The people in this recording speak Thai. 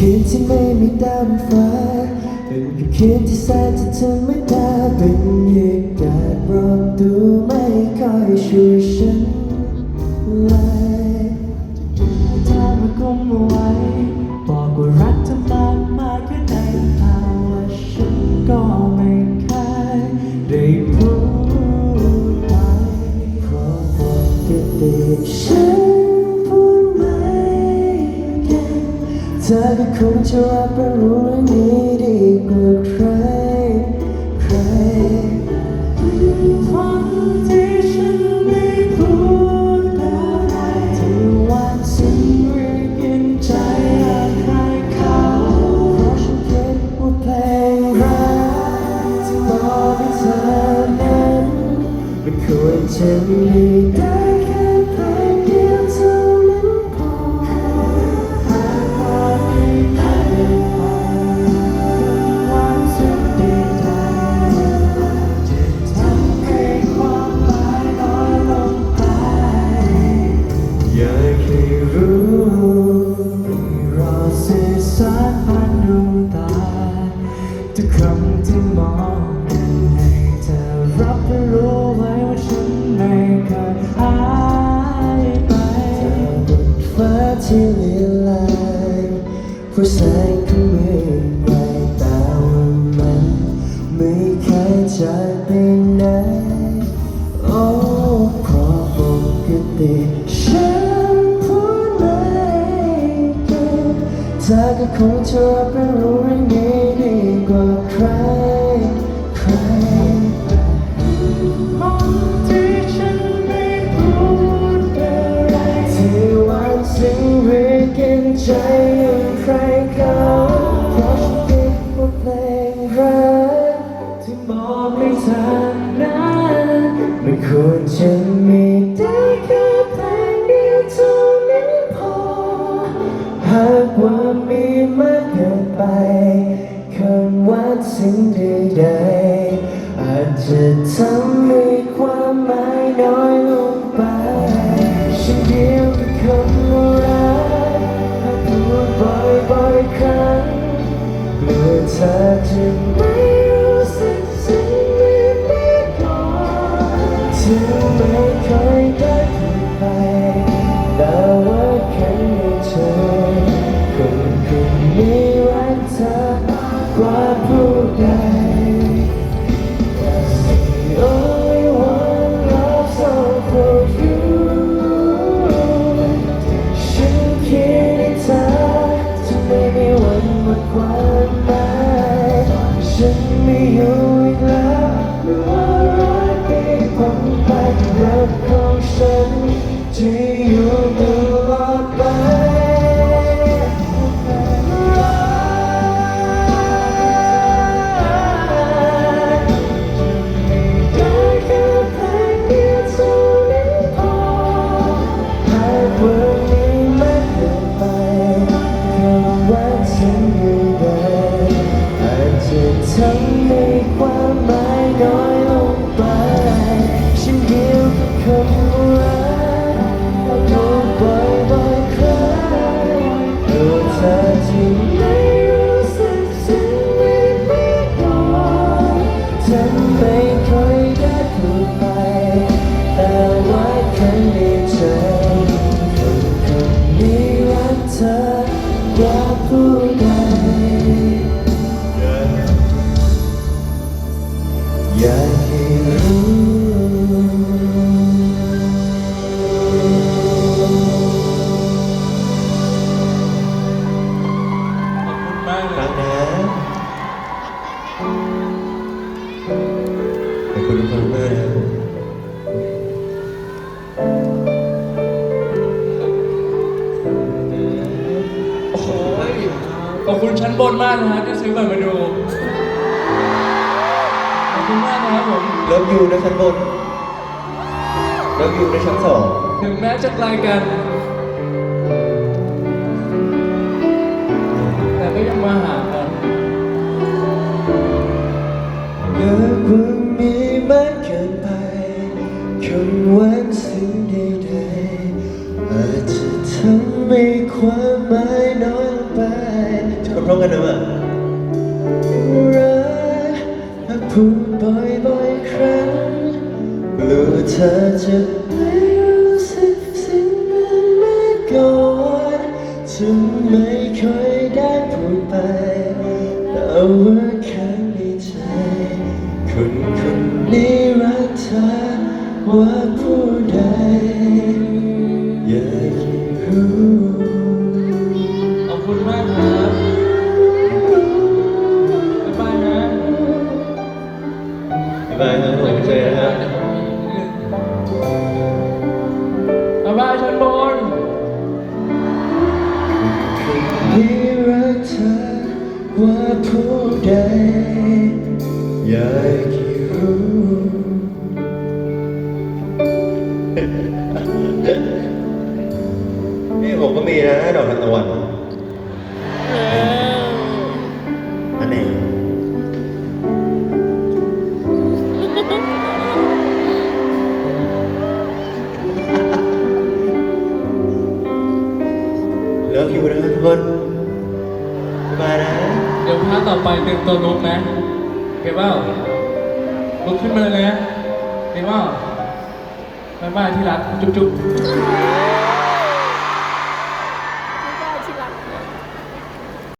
คืนที่ไม่มีดาวฟ้าเป็นคืนที่แสนจะทำไม่ได้เป็นยากาศรอบตัวไม่ค่อยช่วยฉันเลยเธอมากุมเอาไว้บอกว่ารักเธอมากมากแค่ไหนภาว่าฉันก็ไม่เคยได้พูดไปเพราะปกติฉัน เธอก็คงจะรับรู้เรื่องนี้ดีกว่าใคร ใครวันที่ฉันไม่พูดอะไรที่วันสิ้นเรียกินใจอยากให้เขาเพราะฉันคิดว่าเพลงรักที่มอบให้เธอนั้นมันควรจะมีได้ ทุกคำที่มองให้เธอรับรู้ไว้ว่าฉันไม่เคยหายไปเธอบนฟ้าที่ลีลายเพราะแสงของมือไกลแต่ว่ามันไม่เคยจากไปไหนโอ้เพราะปกติฉัน ธอก็คงจะรับรู้เรื่องนี้ดีกว่าใคร ใครที่ฉันไม่พูดอะไรที่วันสิ่งเรียกินใจอย่างใครเขาเพราะฉันคิดว่าเพลงรักที่มอบให้เธอ สิ่งใดๆอาจจะทำให้ความหมายน้อยลงไปฉันเดียวกับคำ จะอยู่ตลอดไปได้แค่เพียวเท่านั้พอหากว่ามีมากเกินไปคำว่าฉันอยู่ใดอาจจะทำให้ความ อกผู้ใดให้รู้ อบคุณชั้นบนมากนะฮะที่ซื้อบัตรมาดู ขอบคุณมากนะครับผม เลิฟยูนะชั้นบน เลิฟยูในชั้นสองถึงแม้จะไกลกัน แต่ก็ยังมาหากันหากว่ามีมากเกินไปคำว่าสิ่งใดๆอาจจะทำให้ความหมายน้อยลงไปทุกคน พร้อมกันนะมั้ยรักพูดบ่อยๆครั้งกลัวเธอจะไม่รู้สึกสิ่งนั้นเมาก่อนจึงไม่เคยได้พูดไปแต่ว่าข้างในใจคนคนนี้รักเธอว่า นี่ผมก็มีนะดอกทานตะวัน อันนี้เลิฟยูนะครับทุกคนบ๊ายบายนะเดี๋ยวพาร์ทต่อไปเตรียมตัวลุกนะเก็บเปล่าลุกขึ้นมาเลยนะเก็บเปล่า บ๊ายบาที่รักจุ๊บจุ๊บ